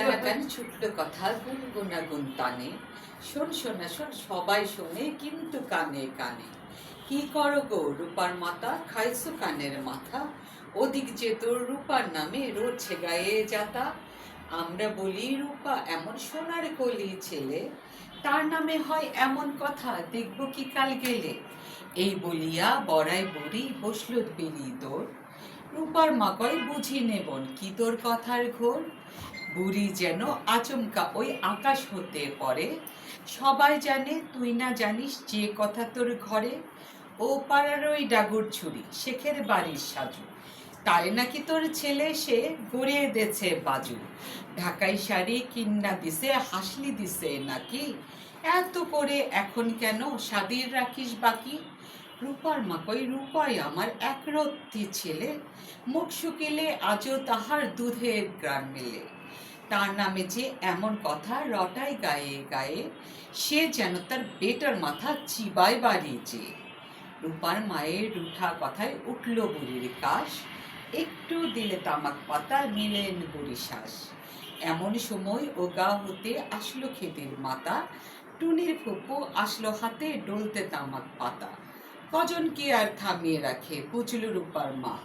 কানা কান কথা গুনগুনা গুন টানে। শোন, শোনা শোন, সবাই শোনে, কিন্তু কানে কানে। কি করো গো, রূপার মাতা খাইছো কানের মাথা? ওদিক যে তোর রূপার নামে রোছে গায়ে যাতা। আমরা বলি, রূপা, এমন সোনার কলি ছেলে। তার নামে হয় এমন কথা, দেখব কি কাল গেলে। এই বলিয়া বড়াই বড়ি বসল বেলি তোর রূপার মাকয় বুঝি নেবন, কি তোর কথার ঘোর? বুড়ি যেন আচমকা ওই আকাশ হতে পড়ে। সবাই জানে তুই না জানিস যে কথা তোর ঘরে। ও পাড়ার ওই ডাগুর ছুরি, শেখের বাড়ির সাজু। তাই নাকি তোর ছেলে, সে গড়িয়ে দেছে বাজু। ঢাকাই শাড়ি কিন্না দিছে, হাসলি দিছে নাকি? এত করে এখন কেন স্বাদীর রাখিস বাকি? রূপার মা কই রূপাই আমার একরত্তি ছেলে। মুখ শুকিলে আজও তাহার দুধের গ্রাম মেলে। তার নামে যে এমন কথা রটাই গায়ে গায়ে, সে যেন তার বেটার মাথা চিবাই বাড়িয়েছে। রূপার মায়ের রুঠা কথায় উঠল বুড়ির কাশ। একটু দিলে তামাক পাতা নিলেন বুড়ি শ্বাস। এমন সময় ও গা হতে আসলো ক্ষেতের মাতা। টুনির ফুপু আসলো হাতে ডলতে তামাক পাতা। কজন কি আর থামিয়ে রাখে পুচলু রূপার মা।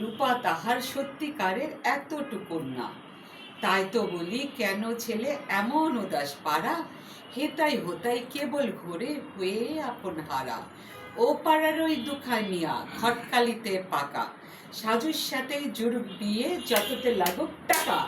রূপা তাহার সত্যিকারের এতটুকু না। তাই তো বলি, কেন ছেলে এমন উদাস পাড়া? হেতাই হোতাই কেবল ঘুরে হয়ে আপন হারা। ও পাড়ার ওই দুখাই মিয়া ঘটকালিতে পাকা। সাজুর সাথে জুড়ুক বিয়ে, যততে লাগুক টাকা।